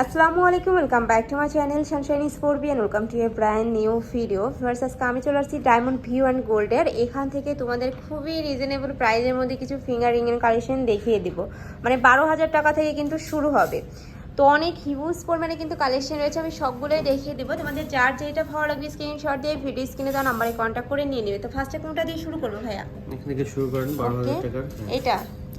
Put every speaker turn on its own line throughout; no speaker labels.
আসসালামু আলাইকুম welcome back to my channel Sunshine sport and welcome to a brand new video versus আমি চলে আসছি ডায়মন্ড ভিউ অ্যান্ড গোল্ডের এখান থেকে তোমাদের খুবই রিজনেবল প্রাইজের মধ্যে কিছু ফিঙ্গার রিংয়ের কালেকশন দেখিয়ে দিব। মানে বারো হাজার টাকা থেকে কিন্তু শুরু হবে। তো অনেক হিউজ পরিমাণে কিন্তু কালেকশন রয়েছে আমি সবগুলোই দেখিয়ে দেবো। তোমাদের যার যেটা ভালো লাগবে স্ক্রিনশট দিয়ে ভিডিও স্ক্রিনে দেওয়া নাম্বারে কন্ট্যাক্ট করে নিয়ে নেবে। তো ফার্স্টে কোনটা দিয়ে শুরু করব ভাইয়া?
এখান থেকে শুরু করেন বারো হাজার হ্যাঁ।
এটা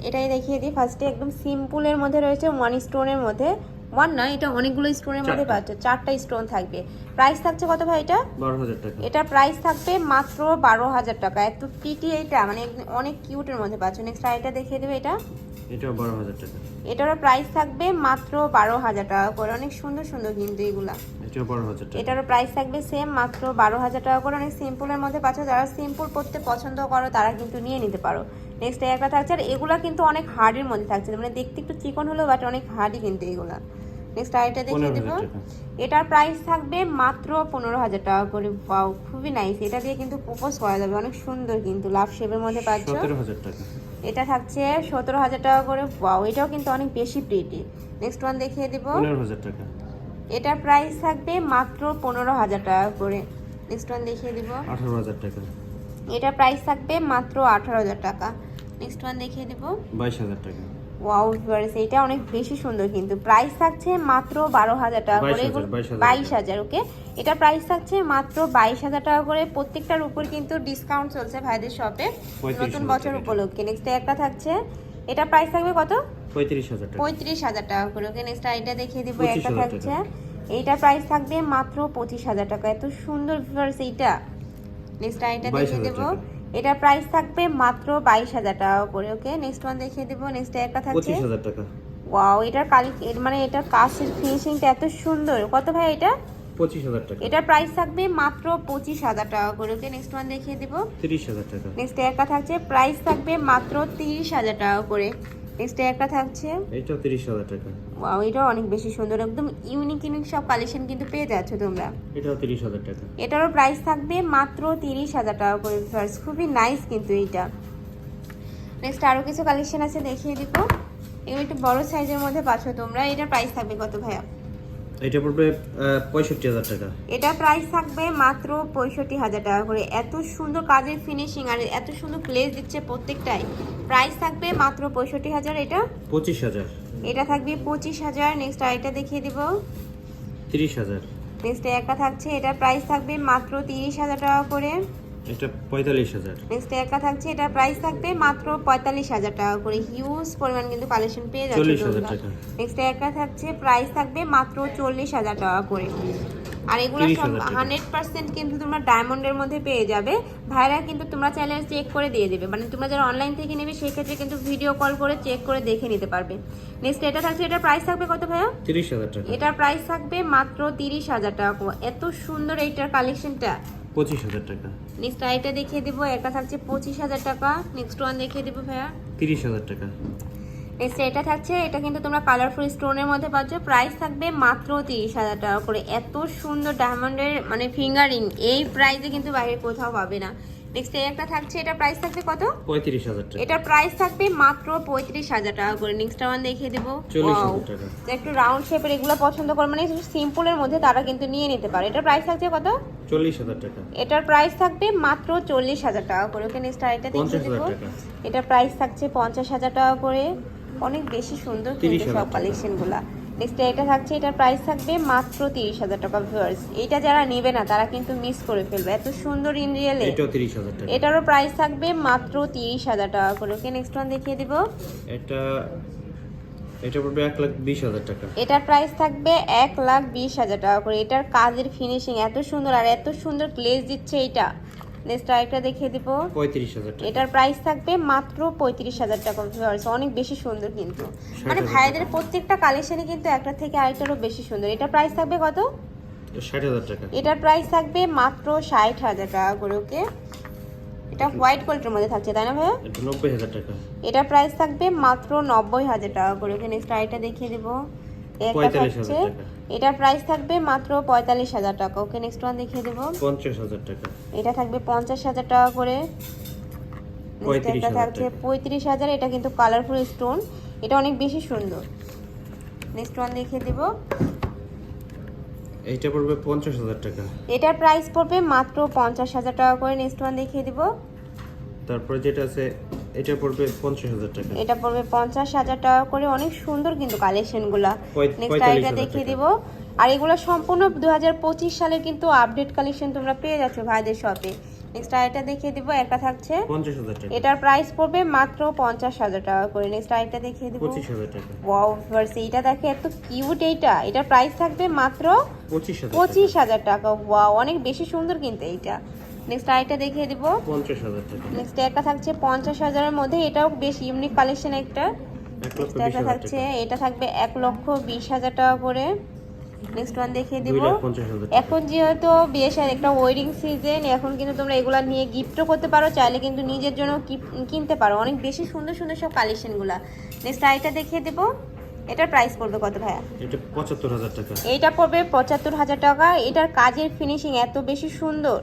এটাই দেখিয়ে দিই। ফার্স্টে একদম সিম্পলের মধ্যে রয়েছে ওয়ান স্টোনের মধ্যে। ওয়ান না এটা অনেকগুলো স্টোনের মধ্যে। পাচ্ছ চারটা স্টোন থাকবে। প্রাইস থাকছে কত ভাই এটা?
বারো হাজার টাকা।
এটা প্রাইস থাকবে মাত্র বারো হাজার টাকা। এত পিটি এটা মানে অনেক কিউটের মধ্যে পাচ্ছ। নেক্সট এটা দেখিয়ে দেবে এটা।
এটাও বারো হাজার টাকা।
এটারও প্রাইস থাকবে মাত্র বারো হাজার টাকা করে। অনেক সুন্দর সুন্দর কিন্তু এগুলা। এটারও প্রাইস থাকবে সেম মাত্র বারো হাজার টাকা করে। অনেক সিম্পলের মধ্যে পাচ্ছ। যারা সিম্পল পড়তে পছন্দ করো তারা কিন্তু নিয়ে নিতে পারো। নেক্সট একটা থাকছে আর এগুলা কিন্তু অনেক হার্ডের মধ্যে থাকছে। মানে দেখতে একটু চিকন হলেও বাট অনেক হার্ডই কিন্তু এগুলা। নেক্সট আরেকটা দেখিয়ে দেবো। এটার প্রাইস থাকবে মাত্র পনেরো হাজার টাকা করে। পাও খুবই নাইস এটা দিয়ে কিন্তু প্রপোজ করা যাবে। অনেক সুন্দর কিন্তু লাভ শেপের মধ্যে পাচ্ছ। এটা থাকছে সতেরো হাজার টাকা করে। পাও এটাও কিন্তু অনেক বেশি প্রিটি নেক্সট ওয়ান দেখিয়ে দিব।
টাকা।
এটার প্রাইস থাকবে মাত্র পনেরো হাজার টাকা করে। নেক্সট ওয়ান দেখিয়ে দিব।
আঠারো হাজার টাকা।
এটার প্রাইস থাকবে মাত্র আঠারো হাজার টাকা। নেক্সট ওয়ান দেখিয়ে দিব।
বাইশ হাজার টাকা।
ওয়াও ভিউয়ার্স এটা অনেক বেশি সুন্দর কিন্তু প্রাইস থাকছে মাত্র বারো হাজার টাকা করে
22,000,
এগুলো
22,000
বাইশ হাজার ওকে এটা প্রাইস থাকছে মাত্র বাইশ হাজার টাকা করে। প্রত্যেকটার উপর কিন্তু ডিসকাউন্ট চলছে ভাইদের শপে নতুন বছর উপলক্ষে। নেক্সট একটা থাকছে। এটা প্রাইস থাকবে কত?
পঁয়ত্রিশ হাজার টাকা।
করে ওকে নেক্সট এটা দেখিয়ে দিব একটা থাকছে। এইটা প্রাইস থাকবে মাত্র পঁচিশ হাজার টাকা। এত সুন্দর ভিউয়ার্স এইটা। নেক্সট
22,000
দেখিয়ে দেবো। এটা প্রাইস থাকবে মাত্র বাইশ হাজার টাকা করে ওকে নেক্সট ওয়ান দেখিয়ে দেবো নেক্সট একটা থাকছে।
পঁচিশ হাজার টাকা।
ওয়াও এটার কালি এর মানে এটার কাজের ফিনিশিংটা এত সুন্দর। কত ভাই এটা?
পঁচিশ হাজার টাকা।
এটার প্রাইস থাকবে মাত্র পঁচিশ হাজার টাকা করে ওকে নেক্সট ওয়ান দেখিয়ে দিব।
তিরিশ হাজার টাকা।
নেক্সট একটা থাকছে প্রাইস থাকবে মাত্র তিরিশ হাজার টাকা করে। নেক্সট একটা থাকছে।
এটা 30000 টাকা।
ওয়াও এটা অনেক বেশি সুন্দর একদম ইউনিক ইউনিক সব কালেকশন কিন্তু পেয়ে যাচ্ছ তোমরা।
এটাও তিরিশ হাজার টাকা।
এটারও প্রাইস থাকবে মাত্র তিরিশ হাজার টাকা করে ফার্স্ট খুবই নাইস কিন্তু এইটা। নেক্সট আরও কিছু কালেকশন আছে দেখিয়ে দিব। এগুলো একটু বড় সাইজের মধ্যে পাচ্ছ তোমরা এটার প্রাইস থাকবে কত ভাইয়া?
এটা পড়বে পঁয়ষট্টি হাজার টাকা।
এটা প্রাইস থাকবে মাত্র পঁয়ষট্টি হাজার টাকা করে। এত সুন্দর কাজের ফিনিশিং আর এত সুন্দর প্লেস দিচ্ছে প্রত্যেকটাই। প্রাইস থাকবে মাত্র পঁয়ষট্টি হাজার এটা?
পঁচিশ হাজার।
এটা থাকবে পঁচিশ হাজার। নেক্সট আরেকটা দেখিয়ে দিব।
তিরিশ হাজার।
নেক্সট একটা থাকছে। এটা প্রাইস থাকবে মাত্র তিরিশ হাজার টাকা করে।
এটা পঁয়তাল্লিশ হাজার।
নেক্সট একটা থাকছে এটা প্রাইস থাকবে মাত্র পঁয়তাল্লিশ হাজার টাকা করে। হিউজ পরিমাণ কিন্তু কালেকশন পেয়ে যাচ্ছে
চল্লিশ হাজার টাকা।
নেক্সট একটা থাকছে প্রাইস থাকবে মাত্র চল্লিশ হাজার টাকা করে। আর এগুলো। হান্ড্রেড পার্সেন্ট কিন্তু তোমরা ডায়মন্ডের মধ্যে পেয়ে যাবে। ভাইরা কিন্তু তোমরা চাইলে চেক করে দিয়ে দেবে। মানে তোমরা যারা অনলাইন থেকে নেবে সেক্ষেত্রে কিন্তু ভিডিও কল করে চেক করে দেখে নিতে পারবে। নেক্সট এটা থাকছে এটার প্রাইস থাকবে কত ভাইয়া?
তিরিশ হাজার টাকা।
এটার প্রাইস থাকবে মাত্র তিরিশ হাজার টাকা। এত সুন্দর এইটার কালেকশনটা
পঁচিশ হাজার টাকা।
নেক্সট আইটা দেখিয়ে দিব একটা থাকছে পঁচিশ হাজার টাকা। নেক্সট ওয়ান দেখিয়ে দিব ভাইয়া।
তিরিশ হাজার টাকা।
নেক্সট এটা থাকছে এটা কিন্তু তোমরা কালারফুল স্টোনের মধ্যে পাচ্ছ। প্রাইস থাকবে মাত্র তিরিশ হাজার টাকা করে। এত সুন্দর ডায়মন্ডের মানে ফিঙ্গারিং এই প্রাইসে কিন্তু বাইরে কোথাও পাবে না। নেক্সট এই একটা থাকছে এটা প্রাইস থাকবে কত?
পঁয়ত্রিশ হাজার টাকা।
এটার প্রাইস থাকবে মাত্র পঁয়ত্রিশ হাজার টাকা করে। নেক্সট ওয়ান দেখিয়ে দেবো।
চল্লিশ
Wow.
হাজার টাকা।
তো একটু রাউন্ড শেপের এগুলো পছন্দ করে। মানে সিম্পলের মধ্যে তারা কিন্তু নিয়ে নিতে পারে। এটার প্রাইস থাকছে কত?
চল্লিশ হাজার টাকা।
এটার প্রাইস থাকবে মাত্র চল্লিশ হাজার টাকা করে। ওকে নেক্সট আরেকটা দেখিয়ে দেবো। এটার প্রাইস থাকছে পঞ্চাশ হাজার টাকা করে। অনেক বেশি সুন্দর কিন্তু সব। কালেকশনগুলা নেক্সট এটা থাকছে এটার প্রাইস থাকবে মাত্র তিরিশ হাজার টাকা ভিউয়ার্স এটা যারা নেবে না তারা কিন্তু মিস করে ফেলবে। এত সুন্দর ইন রিয়েলে
এটাও তিরিশ হাজার টাকা।
এটারও প্রাইস থাকবে মাত্র তিরিশ হাজার টাকা করে। ওকে নেক্সট ওয়ান দেখিয়ে দিব।
এটা এটা পড়বে এক লাখ বিশ হাজার টাকা।
এটার প্রাইস থাকবে এক লাখ বিশ হাজার টাকা করে। এটার কাজের ফিনিশিং এত সুন্দর আর এত সুন্দর গ্লেজ দিচ্ছে এটা নেক্সট আরেকটা দেখিয়ে দিব।
পঁয়ত্রিশ হাজার
এটার প্রাইস থাকবে মাত্র পঁয়ত্রিশ হাজার টাকা viewers। অনেক বেশি সুন্দর কিন্তু। মানে ভাইদের প্রত্যেকটা কালেকশনে কিন্তু একটা থেকে আরেকটারও বেশি সুন্দর। এটার প্রাইস থাকবে কত?
ষাট হাজার টাকা।
এটার প্রাইস থাকবে মাত্র ষাট হাজার টাকা করে ওকে? এটা হোয়াইট কোয়ালিটির মধ্যে থাকছে তাই না ভাইয়া?
এটা নব্বই হাজার টাকা।
এটার প্রাইস থাকবে মাত্র নব্বই হাজার টাকা করে ওকে? নেক্সট আরেকটা দেখিয়ে দেবো। একটা থাকছে। এটার প্রাইস থাকবে মাত্র পঁয়তাল্লিশ হাজার টাকা। ওকে নেক্সট ওয়ান দেখিয়ে দেবো।
পঞ্চাশ হাজার টাকা।
এটা থাকবে পঞ্চাশ হাজার টাকা করে।
35,000
থাকছে পঁয়ত্রিশ হাজার এটা কিন্তু কালারফুল স্টোন এটা অনেক বেশি সুন্দর। নেক্সট ওয়ান দেখিয়ে দিব।
এইটা পড়বে পঞ্চাশ হাজার টাকা।
এটার প্রাইস পড়বে মাত্র পঞ্চাশ হাজার টাকা করে। নেক্সট ওয়ান দেখিয়ে দিব।
তারপরে যেটা আছে এটা পড়বে পঞ্চাশ হাজার টাকা।
এটা পড়বে পঞ্চাশ হাজার টাকা করে। অনেক সুন্দর কিন্তু কালেকশনগুলো নেক্সট আইটা দেখিয়ে দিব। আর এগুলো সম্পূর্ণ দু সালের কিন্তু আপডেট কালেকশন তোমরা পেয়ে যাচ্ছ ভাইদের শপে নেক্সট আইটা দেখিয়ে দিব। একটা থাকছে।
পঞ্চাশ হাজার টাকা।
এটার প্রাইস পড়বে মাত্র পঞ্চাশ হাজার টাকা করে। নেক্সট আইটা দেখিয়ে দিব।
পঁচিশ হাজার টাকা।
ওয়াও ফার্স্ট এইটা দেখে এত কিউট এইটা। এটার প্রাইস থাকবে মাত্র
পঁচিশ হাজার
পঁচিশ হাজার টাকা। ওয়াও অনেক বেশি সুন্দর কিন্তু এইটা। নেক্সট আইটা দেখিয়ে দিব।
পঞ্চাশ হাজার
নেক্সট একটা থাকছে পঞ্চাশ হাজারের মধ্যে। এটাও বেশ ইউনিক কালেকশন একটা। একটা থাকছে এটা থাকবে এক লক্ষ বিশ হাজার টাকা করে। নেক্সট ওয়ান দেখিয়ে দিব। এখন যেহেতু বেশ একটা ওয়েডিং সিজন এখন কিন্তু তোমরা এগুলা নিয়ে গিফটও করতে পারো চাইলে কিন্তু নিজের জন্য কিনতে পারো। অনেক বেশি সুন্দর সুন্দর সব কালেকশনগুলা নেক্সট আইটা দেখিয়ে দেব। এটার প্রাইস পড়বে কত ভাইয়া?
এটা পঁচাত্তর হাজার টাকা।
এইটা পড়বে পঁচাত্তর হাজার টাকা। এটার কাজের ফিনিশিং এত বেশি সুন্দর।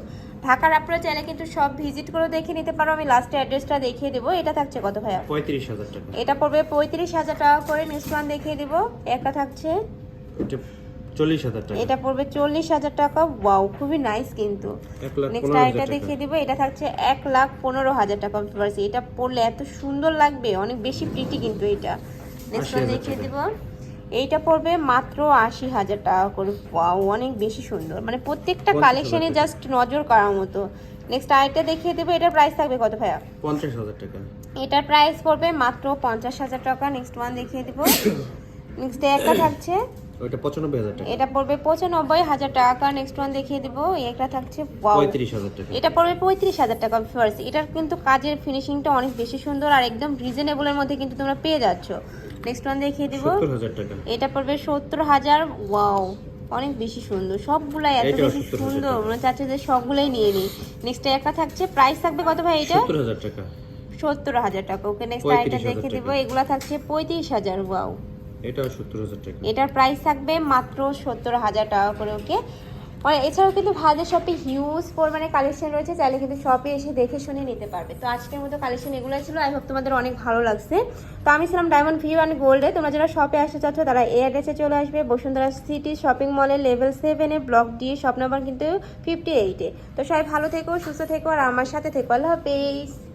ঢাকার আপনারা চাইলে কিন্তু সব ভিজিট করে দেখে নিতে পারো। আমি লাস্টে অ্যাড্রেসটা দেখিয়ে দেবো। এটা থাকছে কত ভাইয়া?
পঁয়ত্রিশ হাজার টাকা।
এটা পড়বে পঁয়ত্রিশ হাজার টাকা করে। নেক্সট ওয়ান দেখিয়ে দিব। একটা থাকছে।
এটা চল্লিশ হাজার টাকা।
এটা পড়বে চল্লিশ হাজার টাকা। ওয়াও খুবই নাইস কিন্তু। নেক্সট আইটা দেখিয়ে দিব। এটা থাকছে এক লাখ পনেরো হাজার টাকা পারছি এটা পড়লে এত সুন্দর লাগবে। অনেক বেশি প্রিটি কিন্তু এটা। নেক্সট দেখিয়ে। দিব। এইটা পড়বে মাত্র আশি হাজার টাকা করে। অনেক বেশি সুন্দর। মানে প্রত্যেকটা কালেকশনে জাস্ট নজর করার মতো। নেক্সট আরেকটা দেখিয়ে দেবো এটার প্রাইস থাকবে কত ভাইয়া?
পঞ্চাশ হাজার টাকা।
এটার প্রাইস পড়বে মাত্র পঞ্চাশ হাজার টাকা। নেক্সট ওয়ান দেখিয়ে দিব। নেক্সট একটা থাকছে।
টাকা।
এটা পড়বে পঁচানব্বই হাজার টাকা। নেক্সট ওয়ান দেখিয়ে দিব। একটা থাকছে
টাকা।
এটা পড়বে পঁয়ত্রিশ হাজার টাকা ফার্স্ট এটার কিন্তু কাজের ফিনিশিংটা অনেক বেশি সুন্দর আর একদম রিজনেবলের মধ্যে কিন্তু তোমরা পেয়ে যাচ্ছ। নেক্সট ওয়ান দেখিয়ে দিব। এটা পড়বে সত্তর হাজার। ওয়াও অনেক বেশি সুন্দর। সবগুলাই এত বেশি সুন্দর। মনে চাচ্ছে যে সবগুলাই নিয়ে নিই নেক্সট একটা থাকছে। প্রাইস থাকবে কত ভাই এটা?
সত্তর হাজার টাকা।
সত্তর হাজার টাকা। ওকে নেক্সট আইটা দেখে দিব। এগুলা থাকছে পঁয়ত্রিশ হাজার। ওয়াও
এটাও সত্তর হাজার টাকা।
এটার প্রাইস থাকবে মাত্র সত্তর হাজার টাকা করে ওকে এছাড়াও কিন্তু ভাইদের শপে হিউজ পরিমাণে কালেকশন রয়েছে, চাইলে কিন্তু শপে এসে দেখে শুনে নিতে পারবে। তো আজকের মতো কালেকশন এগুলো ছিল আই হোপ তোমাদের অনেক ভালো লাগছে। তো আমি ছিলাম ডায়মন্ড ভিউ অ্যান্ড গোল্ডে তোমরা যারা শপে আসতে চাচ্ছ, তারা এই অ্যাড্রেসে চলে আসবে। বসুন্ধরা সিটি শপিং মলের লেভেল সেভেনে ব্লক ডি শপ নাম্বার কিন্তু ফিফটি এইটে তো সবাই ভালো থেকো, সুস্থ থেকো, আর আমার সাথে থেকো। আল্লাহ হাফেজ।